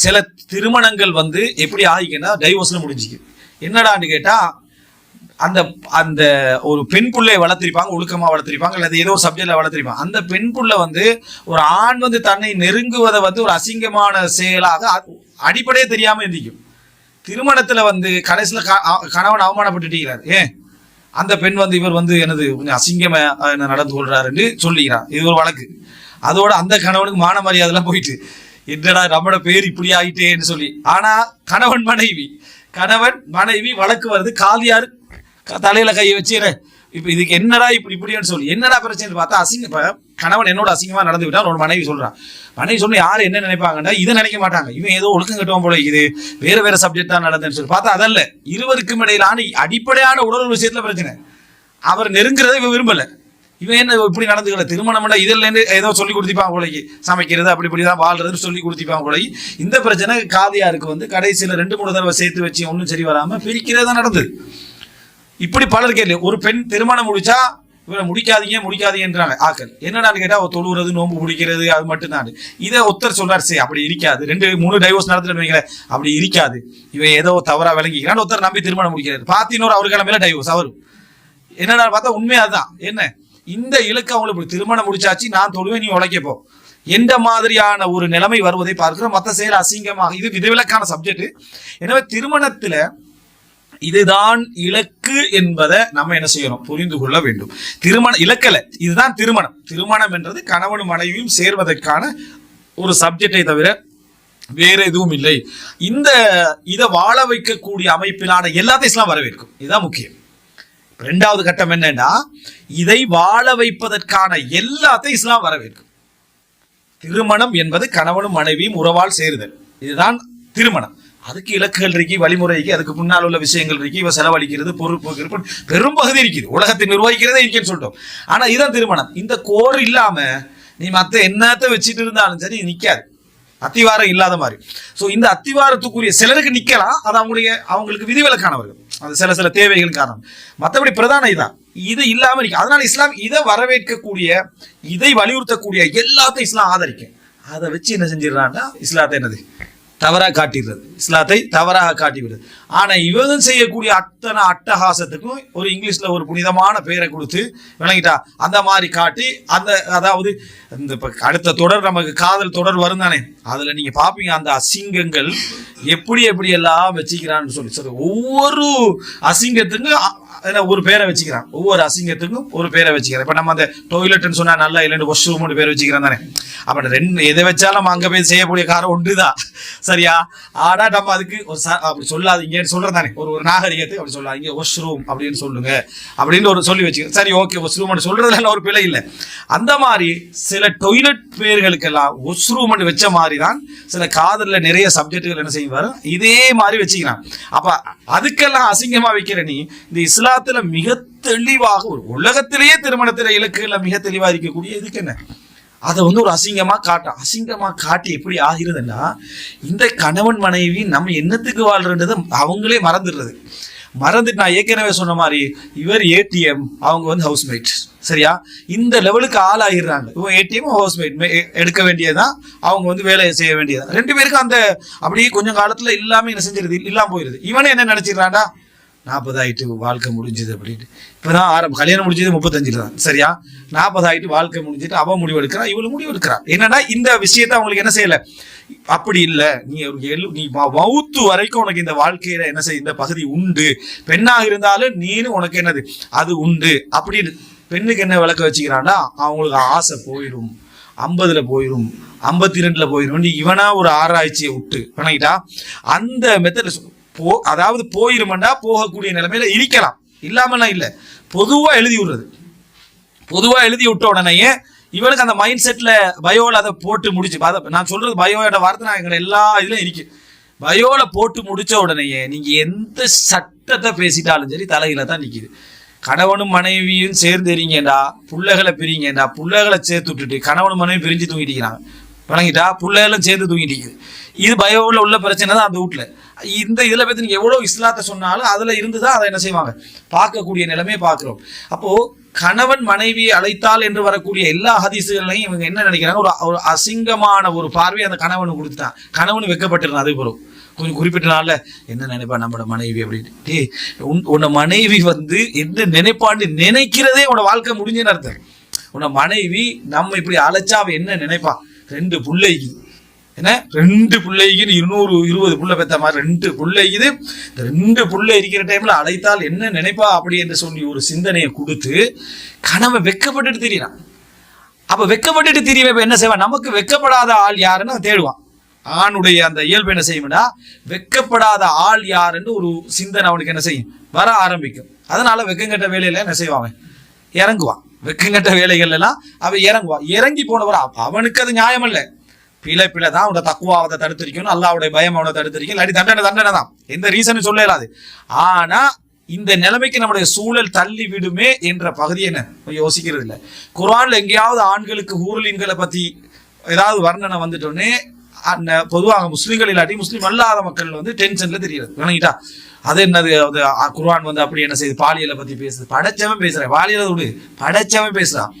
சில திருமணங்கள் வந்து எப்படி ஆகிக்கன்னா டைவோர்ஸ்ல முடிஞ்சுக்கு என்னடான்னு கேட்டா அந்த அந்த ஒரு பெண் புள்ளைய வளர்த்திருப்பாங்க ஒழுக்கமாக வளர்த்திருப்பாங்க அல்லது ஏதோ ஒரு சப்ஜெக்டில் வளர்த்திருப்பாங்க. அந்த பெண் புள்ள வந்து ஒரு ஆண் வந்து தன்னை நெருங்குவதை வந்து ஒரு அசிங்கமான செயலாக அடிப்படையே தெரியாமல் இருந்திக்கும். திருமணத்தில் வந்து கடைசியில் க- கணவன் அவமானப்பட்டுட்டீங்கிறார். ஏன்? அந்த பெண் வந்து இவர் வந்து எனது கொஞ்சம் அசிங்கமாக என்ன நடந்து கொள்றாருன்னு சொல்லிக்கிறார். இது ஒரு வழக்கு. அதோட அந்த கணவனுக்கு மான மரியாதைலாம் போயிட்டு. என்னடா நம்மளோட பேர் இப்படி ஆகிட்டேன்னு சொல்லி. ஆனா கணவன் மனைவி. கணவன் மனைவி வழக்கு வருது. காலியாரு க- தலையில கையை வச்சு இப்போ இப்ப இதுக்கு என்னடா இப்படி இப்படின்னு சொல்லி. என்னடா பிரச்சனை பார்த்தா அசிங்க இப்ப கணவன் என்னோட அசிங்கமா நடந்து விட்டா ஒரு மனைவி சொல்றான் மனைவி சொன்ன யாரு என்ன நினைப்பாங்கன்னா இதை நினைக்க மாட்டாங்க. இவன் ஏதோ ஒழுக்கம் கட்டுவான் போல இது வேற வேற சப்ஜெக்ட் தான் நடந்துன்னு சொல்லி. பார்த்தா அதல்ல. இருவருக்கும் இடையிலான அடிப்படையான உடல் விஷயத்துல பிரச்சனை. அவர் நெருங்குறதை இவன் விரும்பலை. இவன் என்ன இப்படி நடந்துக்கல? திருமணம் இதில் இருந்து ஏதோ சொல்லி கொடுத்திப்பான் போலக்கு. சமைக்கிறது அப்படி இப்படி தான் வாழ்றதுன்னு சொல்லி கொடுத்திப்பான் போலக்கு. இந்த பிரச்சனை காதியாருக்கு வந்து கடைசியில் ரெண்டு மூணு தடவை சேர்த்து வச்சு ஒன்றும் சரி வராமல் பிரிக்கிறது தான் நடந்தது. இப்படி பலர் கேள்வி ஒரு பெண் திருமணம் முடிச்சா இவரை முடிக்காதீங்க முடிக்காதீங்கன்றாங்க. ஆக்கள் என்னடான்னு கேட்டால் அவள் தொழுகிறது நோன்பு பிடிக்கிறது அது மட்டும்தான். இதை ஒருத்தர் சொல்றாரு சரி அப்படி இருக்காது. ரெண்டு மூணு டைவோர்ஸ் நடத்துட்டு அப்படி இருக்காது. இவன் ஏதோ தவறாக விளங்கிக்கிறான்னு ஒருத்தர் நம்பி திருமணம் முடிக்கிறாரு. பாத்தினோர் அவர் மேல டைவோர்ஸ் அவர். என்னடா பார்த்தா உண்மையாக அதுதான். என்ன? இந்த இலக்கு அவங்களுக்கு திருமணம் முடிச்சாச்சு நான் தொழுவேன் நீ உழைக்கப்போ எந்த மாதிரியான ஒரு நிலைமை வருவதை பார்க்கிறோம் மற்ற செயல் அசிங்கமாக இது விதிவிலக்கான சப்ஜெக்ட் எனவே திருமணத்துல இதுதான் இலக்கு என்பதை நம்ம என்ன செய்யணும்? புரிந்து கொள்ள வேண்டும். திருமண இலக்கல இதுதான் திருமணம். திருமணம் என்றது கணவனும் மனைவியும் சேர்வதற்கான ஒரு சப்ஜெக்டை தவிர வேற எதுவும் இல்லை. இந்த இதை வாழ வைக்கக்கூடிய அமைப்பிலான எல்லாத்தையும் இஸ்லாம் வரவேற்கும். இதுதான் முக்கியம். ரெண்டாவது கட்டம் என்னன்னா இதை வாழ வைப்பதற்கான எல்லாத்தையும் இஸ்லாம் வரவேற்கும். திருமணம் என்பது கணவனும் மனைவியும் உறவால் சேருதல். இதுதான் திருமணம். அதுக்கு இலக்குகள் இருக்கு வழிமுறைக்கு அதுக்கு முன்னால் உள்ள விஷயங்கள் இருக்கு இவ செலவழிக்கிறது பொறுப்பு பெரும் பெரும்பகுதி இருக்குது. உலகத்தை நிர்வகிக்கிறதே இருக்குன்னு சொல்லிட்டோம் ஆனா இதுதான் திருமணம். இந்த கோர் இல்லாம நீ மத்த என்னத்தை வச்சுட்டு இருந்தாலும் சரி நிக்காது. அத்திவாரம் இல்லாத மாதிரி. ஸோ இந்த அத்திவாரத்துக்குரிய சிலருக்கு நிற்கலாம் அது அவங்களுடைய அவங்களுக்கு விதிவிலக்கானவர்கள். அது சில சில தேவைகள் காரணம். மற்றபடி பிரதான இதான் இது இல்லாம நிக்க அதனால இஸ்லாம் இதை வரவேற்கக்கூடிய இதை வலியுறுத்தக்கூடிய எல்லாத்தையும் இஸ்லாம் ஆதரிக்கும். அதை வச்சு என்ன செஞ்சிடறான்னா இஸ்லாத்தை என்னது? தவறாக காட்டிடுறது. இஸ்லாத்தை தவறாக காட்டிவிடுது. ஆனால் இவங்க செய்யக்கூடிய அத்தனை அட்டகாசத்துக்கும் ஒரு இங்கிலீஷ்ல ஒரு புனிதமான பெயரை கொடுத்து விளங்கிட்டா. அந்த மாதிரி காட்டி அந்த அதாவது இந்த இப்போ அடுத்த தொடர் நமக்கு காதல் தொடர் வரும் தானே. அதுல நீங்க பார்ப்பீங்க அந்த அசிங்கங்கள் எப்படி எப்படி எல்லாம் வச்சுக்கிறான்னு சொல்லி. சரி ஒவ்வொரு அசிங்கத்துக்கும் ஒரு பேரை வச்சுக்கிறான். ஒவ்வொரு அசிங்கத்துக்கும் ஒரு பேரை வச்சுக்கிறான். இப்ப நம்ம அந்த டொய்லெட்னு சொன்னால் நல்லா இல்லைன்னு வாஷ் ரூம்னு பேர் வச்சுக்கிறான் தானே. அப்ப ரெண்டு எதை வச்சாலும் அங்க போய் செய்யக்கூடிய காரம் ஒன்றுதான் சரியா? ஆனா நம்ம அதுக்கு ஒரு அப்படி சொல்லாதீங்கன்னு சொல்றது தானே. ஒரு ஒரு நாகரிகத்தை அப்படி சொல்லாதீங்க ஒஷ்ரூம் அப்படின்னு சொல்லுங்க. அப்படின்னு ஒரு சொல்லி வச்சுக்க சரி ஓகே ஒஸ்ரூம் சொல்றதுல ஒரு பிழை இல்லை. அந்த மாதிரி சில டொய்லெட் பேர்களுக்கெல்லாம் வாஷ் வச்ச மாதிரி தான் சில காதலில் நிறைய சப்ஜெக்டுகள் என்ன செய்வார் இதே மாதிரி வச்சுக்கிறான். அப்ப அதுக்கெல்லாம் அசிங்கமா வைக்கிற நீ இந்த இஸ்லாத்துல மிக தெளிவாக ஒரு உலகத்திலேயே திருமணத்தில இலக்குல மிக தெளிவா இருக்கக்கூடிய இதுக்கு என்ன? அதை வந்து ஒரு அசிங்கமாக காட்டும். அசிங்கமாக காட்டி எப்படி ஆகிறதுன்னா இந்த கணவன் மனைவி நம்ம என்னத்துக்கு வாழ்றன்றது அவங்களே மறந்துடுறது. மறந்துட்டு நான் ஏற்கனவே சொன்ன மாதிரி இவர் ஏடிஎம் அவங்க வந்து ஹவுஸ் மேட் சரியா? இந்த லெவலுக்கு ஆள் ஆகிடுறாங்க இவன் ஏடிஎம் ஹவுஸ்மேட் எடுக்க வேண்டியதுதான். அவங்க வந்து வேலையை செய்ய வேண்டியதான் ரெண்டு பேருக்கும் அந்த அப்படியே கொஞ்சம் காலத்தில் எல்லாமே என்ன செஞ்சிருது? இல்லாமல் போயிருது. இவனே என்ன நினைச்சிடறான்டா? நாற்பதாயிட்டு வாழ்க்கை முடிஞ்சது அப்படின்னு. இப்பதான் ஆரம்பம் கல்யாணம் முடிஞ்சது முப்பத்தஞ்சில் தான். சரியா? நாற்பதாயிட்டு வாழ்க்கை முடிஞ்சிட்டு அவன் முடிவு எடுக்கிறான் இவளு முடிவு எடுக்கிறான். என்னன்னா இந்த விஷயத்தை அவங்களுக்கு என்ன செய்யலை? அப்படி இல்லை. நீ ஒரு எழு நீ ம- மவுத்து வரைக்கும் உனக்கு இந்த வாழ்க்கையில என்ன செய்ய இந்த பகுதி உண்டு. பெண்ணாக இருந்தாலும் நீனும் உனக்கு என்னது? அது உண்டு. அப்படின்னு பெண்ணுக்கு என்ன விளக்க வச்சுக்கிறான்னா அவங்களுக்கு ஆசை போயிடும். ஐம்பதுல போயிடும். ஐம்பத்தி ரெண்டுல போயிடும் இவனா ஒரு ஆராய்ச்சியை விட்டு வணங்கிட்டா அந்த மெத்தட் போ அதாவது போயிருமண்டா போகக்கூடிய நிலைமையில இருக்கலாம். இல்லாமலாம் இல்லை. பொதுவா எழுதி விடுறது. பொதுவா எழுதி விட்ட உடனேயே இவனுக்கு அந்த மைண்ட் செட்ல பயோல அதை போட்டு முடிச்சு நான் சொல்றது பயோட வார்த்தை நான் எங்களை எல்லா இதுலயும் இருக்கு. பயோல போட்டு முடிச்ச உடனேயே நீங்க எந்த சட்டத்தை பேசிட்டாலும் சரி தலையில தான் நிக்குது. கணவனும் மனைவியும் சேர்ந்து எறீங்கடா பிள்ளைகளை பிரிங்கடா பிள்ளைகளை சேர்த்து விட்டுட்டு கணவனும் மனைவி பிரிஞ்சு தூங்கிட்டிக்கிறாங்க வழங்கிட்டா பிள்ளைகளும் சேர்ந்து தூங்கிட்டு இது பயோவில் உள்ள பிரச்சனை தான் அந்த வீட்டில் இந்த இதில் பற்றி நீங்கள் எவ்வளோ இஸ்லாத்தை சொன்னாலும் அதில் இருந்து தான் அதை என்ன செய்வாங்க? பார்க்கக்கூடிய நிலைமையை பார்க்குறோம். அப்போது கணவன் மனைவி அழைத்தால் என்று வரக்கூடிய எல்லா ஹதீசுகளையும் இவங்க என்ன நினைக்கிறாங்க? ஒரு ஒரு அசிங்கமான ஒரு பார்வை அந்த கணவனு கொடுத்துட்டான். கணவனு வெக்கப்பட்டிருந்தான் அதே போல கொஞ்சம் குறிப்பிட்ட நாளில் என்ன நினைப்பா நம்மளோட மனைவி? அப்படின்னு. டே உன் உன்னை மனைவி வந்து என்ன நினைப்பான்னு நினைக்கிறதே உன்னோட வாழ்க்கை முடிஞ்சுன்னு அர்த்தம்? உன்னை மனைவி நம்ம இப்படி அழைச்சா அவன் என்ன நினைப்பா? ரெண்டு பிள்ளைக்கு என்ன? ரெண்டு பிள்ளைக்குன்னு இருநூறு இருபது புள்ள பெத்த மாதிரி ரெண்டு பிள்ளைக்குது இந்த ரெண்டு புள்ள இருக்கிற டைம்ல அழைத்தால் என்ன நினைப்பா அப்படி என்று சொல்லி ஒரு சிந்தனையை கொடுத்து கணவன் வெக்கப்பட்டுட்டு தெரியறான். அப்ப வெக்கப்பட்டுட்டு தெரியவே இப்ப என்ன செய்வான்? நமக்கு வெக்கப்படாத ஆள் யாருன்னு தேடுவான். ஆணுடைய அந்த இயல்பு என்ன செய்யும்னா வெக்கப்படாத ஆள் யாருன்னு ஒரு சிந்தனை அவனுக்கு என்ன செய்யும்? வர ஆரம்பிக்கும். அதனால வெக்கங்கட்ட வேலையில என்ன செய்வான் இறங்குவான். வெக்கங்கட்ட வேலைகள் எல்லாம் அவன் இறங்குவா. இறங்கி போனவர். அவனுக்கு அது நியாயம் இல்லை பிழை பிழை தான் அவனோட தக்குவாவதை தடுத்திருக்கணும். அல்லாவுடைய பயம் அவனை தடுத்திருக்கும் இல்லாட்டி தண்டனை தண்டனை தான். எந்த ரீசனும் சொல்ல இயலாது ஆனா இந்த நிலைமைக்கு நம்முடைய சூழல் தள்ளி விடுமே என்ற பகுதி என்ன? யோசிக்கிறது இல்லை. குரான்ல எங்கேயாவது ஆண்களுக்கு ஊர்லின்களை பத்தி ஏதாவது வர்ணனை வந்துட்டோன்னே அந்த பொதுவாக முஸ்லீம்கள் இல்லாட்டி முஸ்லீம் அல்லாத மக்கள் வந்து டென்ஷன்ல தெரியுது விளங்கிட்டா? அது என்னது? அது அ, வந்து அப்படி என்ன செய்யுது பாலியலை பத்தி பேசுது. படைச்சவன் பேசுறேன் பாலியலை விடு. படைச்சவன் பேசுறான்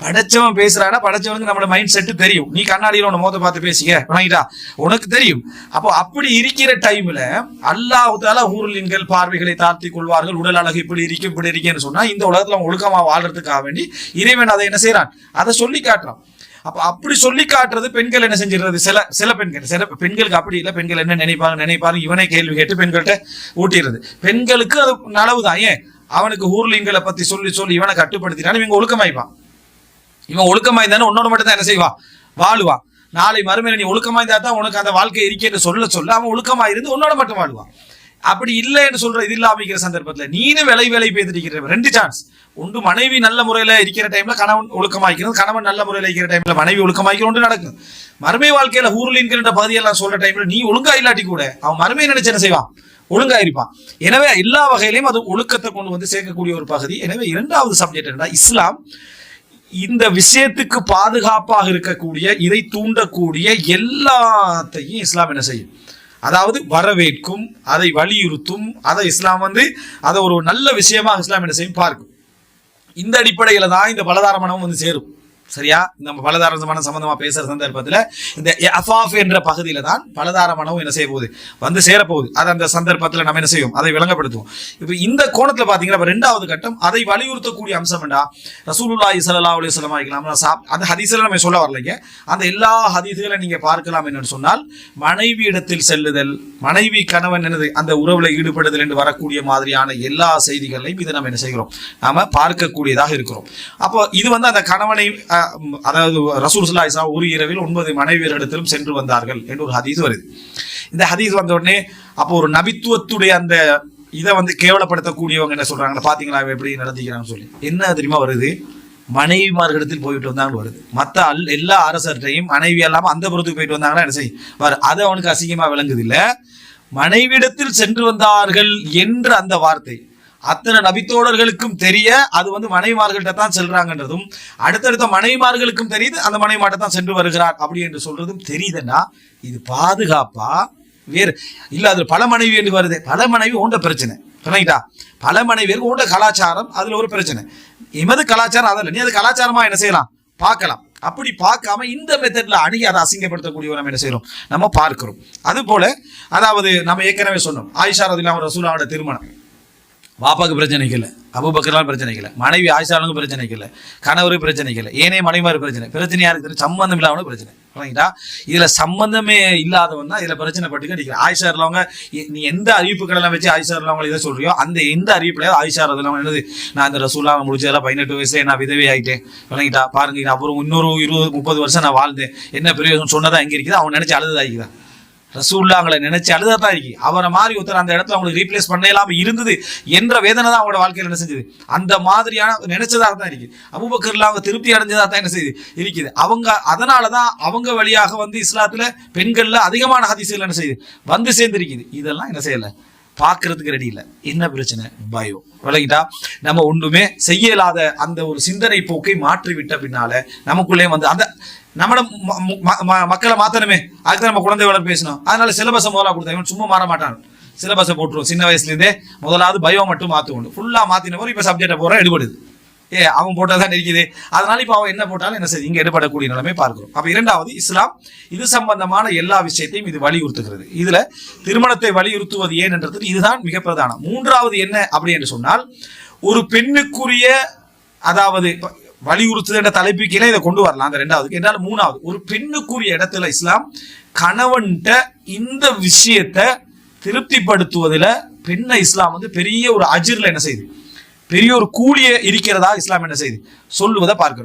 படைச்சவன் பேசுறானா படைச்சவனுக்கு நம்மளோட மைண்ட் செட்டு தெரியும். நீ கண்ணாடியில உன மோத பார்த்து பேசிக்க வணங்கிட்டா. உனக்கு தெரியும். அப்போ அப்படி இருக்கிற டைம்ல அல்லாஹால ஊர்லின்கள் பார்வைகளை தாழ்த்தி கொள்வார்கள். உடல் அழகு இப்படி இருக்கு இப்படி இருக்கேன்னு சொன்னா இந்த உலகத்துல ஒழுக்கமா வாழ்றதுக்காக வேண்டி இறைவன் அதை என்ன செய்யறான் அதை சொல்லி காட்டுறான். அப்ப அப்படி சொல்லி காட்டுறது பெண்கள் என்ன செஞ்சிடுறது? சில சில பெண்கள் சில பெண்களுக்கு அப்படி இல்லை பெண்கள் என்ன நினைப்பாங்க நினைப்பாங்க இவனே கேள்வி கேட்டு பெண்கள்கிட்ட ஊட்டிடுறது. பெண்களுக்கு அது நலவுதான். ஏன்? அவனுக்கு ஊர்லிங்களை பத்தி சொல்லி சொல்லி இவனை கட்டுப்படுத்தினாலும் இவங்க ஒழுக்கமாயிப்பான். இவன் ஒழுக்கமாய்ந்தானே உன்னோட மட்டும் தான் என்ன செய்வான்? வாழுவான். நாளை மறுமையில நீ ஒழுக்கமாய்ந்தா தான் உனக்கு அந்த வாழ்க்கை இருக்கேன்னு சொல்ல சொல்ல அவன் ஒழுக்கமா இருந்து உன்னோட மட்டும் வாழுவான். அப்படி இல்லை என்று சொல்ற இது இல்லாம இருக்கிற சந்தர்ப்பத்துல நீனும் விலை வேலை பேசிருக்கிற ரெண்டு சான்ஸ் ஒன்று மனைவி நல்ல முறையில இருக்கிற டைம்ல கணவன் ஒழுக்கமாக்கிறது கணவன் நல்ல முறையில இருக்கிற டைம்ல மனைவி ஒழுக்கமாக்கிற ஒன்று நடக்கும். மறுமை வாழ்க்கையில ஊர்லின்கிற பகுதியெல்லாம் சொல்ற டைம்ல நீ ஒழுங்கா இல்லாட்டி கூட அவன் மறுமையை நினைச்சு என்ன செய்வான்? ஒழுங்கா இருப்பான். எனவே எல்லா வகையிலையும் அது ஒழுக்கத்தை கொண்டு வந்து சேர்க்கக்கூடிய ஒரு பகுதி. எனவே இரண்டாவது சப்ஜெக்ட் என்ன இஸ்லாம். இந்த விஷயத்துக்கு பாதுகாப்பாக இருக்கக்கூடிய இதை தூண்டக்கூடிய எல்லாத்தையும் இஸ்லாம் என்ன செய்யும்? அதாவது வரவேற்கும் அதை வலியுறுத்தும் அதை இஸ்லாம் வந்து அதை ஒரு நல்ல விஷயமா இஸ்லாம் என்ன செய்யும்? பார்க்கும். இந்த அடிப்படையில் தான் இந்த பலதார மனம் வந்து சேரும். சரியா? நம்ம பலதார மனம் சம்பந்தமா பேசுற சந்தர்ப்பத்துல இந்த அஃபாஃப் என்ற பகுதியில தான் பலதார மனம் என்ன செய்ய போகுது? வந்து சேரப்போகுது. அது அந்த சந்தர்ப்பத்துல நம்ம என்ன செய்வோம் அதை விளங்கப்படுத்துவோம். இப்போ இந்த கோணத்துல பாத்தீங்கன்னா ரெண்டாவது கட்டம் அதை வலியுறுத்தக்கூடிய அம்சம் என்றா ரசூலுல்லாஹி ஸல்லல்லாஹு அலி வஸல்லம் இருக்கலாம் சாப் அந்த ஹதீஸ்ல நம்ம சொல்ல வரலைங்க அந்த எல்லா ஹதீஸ்களை நீங்க பார்க்கலாம் என்னன்னு சொன்னால் மனைவி இடத்தில் செல்லுதல் மனைவி கணவன் என்னது அந்த உறவுல ஈடுபடுதல் என்று வரக்கூடிய மாதிரியான எல்லா செய்திகளையும் இதை நம்ம என்ன செய்கிறோம்? நாம பார்க்கக்கூடியதாக இருக்கிறோம். அப்போ இது வந்து அந்த கணவனை அதாவது ரசூல் இசா ஒரு இரவில் ஒன்பது மனைவியரிடத்திலும் சென்று வந்தார்கள் என்று ஒரு ஹதீஸ் வருது. இந்த ஹதீஸ் வந்த உடனே அப்போ ஒரு நபித்துவத்துடைய அந்த இதை வந்து கேவலப்படுத்தக்கூடியவங்க என்ன சொல்றாங்க? பாத்தீங்களா? எப்படி நடத்திக்கிறாங்கன்னு சொல்லி. என்ன தெரியுமா வருது? மனைவிமார்களிடத்தில் போயிட்டு வந்தாங்கன்னு வருது. மற்ற அல் எல்லா அரசர்கிட்டையும் மனைவி இல்லாம அந்த புறத்துக்கு போயிட்டு வந்தாங்கன்னா என்ன செய்யும்? வர அது அவனுக்கு அசிங்கமா விளங்குது இல்லை. மனைவிடத்தில் சென்று வந்தார்கள் என்ற அந்த வார்த்தை. அத்தனை நபித்தோழர்களுக்கும் தெரிய அது வந்து மனைவிமார்கள்ட்ட தான் செல்றாங்கன்றதும் அடுத்தடுத்த மனைவிமார்களுக்கும் தெரியுது அந்த மனைவிமாட்ட தான் சென்று வருகிறார் அப்படி என்று சொல்றதும் தெரியுதுன்னா இது பாதுகாப்பா? வேறு இல்ல அது பல மனைவி என்று வருது. பல மனைவி உண்ட பிரச்சனை. சரிங்களா பல மனைவியருக்கு உண்ட கலாச்சாரம் அதுல ஒரு பிரச்சனை. எமது கலாச்சாரம் அதில் நீ அது கலாச்சாரமா என்ன செய்யலாம்? பார்க்கலாம். அப்படி பார்க்காம இந்த மெத்தட்ல அணுகி அதை அசிங்கப்படுத்தக்கூடிய நம்ம என்ன செய்யறோம்? நம்ம பார்க்கிறோம். அது போல அதாவது நம்ம ஏற்கனவே சொன்னோம் ஆயிஷா ரதுலாம் ரசூலாவோட திருமணம். பாப்பாவுக்கு பிரச்சனைக்கு இல்லை அபுபக்கர்லாம் பிரச்சனைக்கு இல்லை மனைவி ஆயிஷாலுக்கு பிரச்சனைக்கு இல்லை கணவருக்கு பிரச்சனைக்கு இல்லை ஏனே மனைமாரு பிரச்சனை பிரச்சனை யாருக்கு சம்பந்தம் இல்லாமல் பிரச்சனை சரிங்களா இதில் சம்பந்தமே இல்லாதவன் தான் இதில் பிரச்சனை பட்டுக்க நீங்கள் ஆயிஷா இருந்தவங்க எ- நீ எந்த அறிவிப்பு எல்லாம் வச்சு ஆயிஷா இருந்தவங்க இதை சொல்றியோ அந்த எந்த அறிவிப்புல ஆயிஷா இருந்தவங்க என்னது நான் இந்த ரசூலா முடிச்சதெல்லாம் பதினெட்டு வயசுல நான் விதவை ஆகிட்டேன் விளங்கிட்டா பாருங்க அப்புறம் இன்னொரு இருபது முப்பது வருஷம் நான் வாழ்ந்தேன். என்ன பிரயோஜனம் சொன்னதா எங்கே இருக்குது? அவன் நினைச்சு அழுதுதாகிதான் ரசூல்லாங்களை நினைச்சு அழுதா தான் இருக்கு அவரை மாதிரி ஒருத்தர் அந்த இடத்துல அவங்களுக்கு ரீப்ளேஸ் பண்ண இல்லாம இருந்தது என்ற வேதனை தான் அவங்களோட வாழ்க்கையில என்ன செஞ்சது? அந்த மாதிரியான நினைச்சதாக தான் இருக்கு. அபுபக்கர்லாம் அவங்க திருப்தி அடைஞ்சதாக தான் என்ன செய்யுது இருக்குது. அவங்க அதனால தான் அவங்க வழியாக வந்து இஸ்லாத்துல பெண்கள்ல அதிகமான ஹதிசுகள் என்ன செய்யுது வந்து சேர்ந்திருக்குது. இதெல்லாம் என்ன செய்யல? பார்க்கறதுக்கு ரெடி இல்லை. என்ன பிரச்சனை? பயம் விளங்கிட்டா? நம்ம ஒண்ணுமே செய்ய இல்லாத அந்த ஒரு சிந்தனை போக்கை மாற்றி விட்ட பின்னால நமக்குள்ளே வந்து அந்த நம்மளை ம- ம- மக்களை மாத்தணுமே. அதுக்கு நம்ம குழந்தை வளர் பேசணும் அதனால சிலபஸை முதல்ல கொடுத்தா இவன் சும்மா மாற மாட்டான். சிலபஸை போட்டுருவோம். சின்ன வயசுலேருந்தே முதலாவது பயோ மட்டும் மாற்றுவோம் ஃபுல்லாக மாற்றின போது இப்போ சப்ஜெக்டை போகிற எடுபடுது. ஏ அவன் போட்டால் தான் இருக்குது அதனால இப்போ அவன் என்ன போட்டாலும் என்ன செய்யுது இங்கே எடுபடக்கூடிய நிலைமை பார்க்கிறோம். அப்போ இரண்டாவது இஸ்லாம் இது சம்பந்தமான எல்லா விஷயத்தையும் இது வலியுறுத்துகிறது. இதில் திருமணத்தை வலியுறுத்துவது ஏன் என்றது இதுதான் மிக பிரதானம். மூன்றாவது என்ன அப்படி என்று சொன்னால் ஒரு பெண்ணுக்குரிய அதாவது வலியுறுத்துது என்ற தலைப்பு கீழே இதை கொண்டு வரலாம் அந்த ரெண்டாவது என்றால் மூணாவது ஒரு பெண்ணுக்குரிய இடத்துல இஸ்லாம் கணவன்கிட்ட இந்த விஷயத்தை திருப்திப்படுத்துவதில் பெண்ணை இஸ்லாம் வந்து பெரிய ஒரு அஜிரில் என்ன செய்யுது பெரிய ஒரு கூலிய இருக்கிறதா இஸ்லாம் என்ன செய்யுது சொல்லுவதை பார்க்கிறோம்.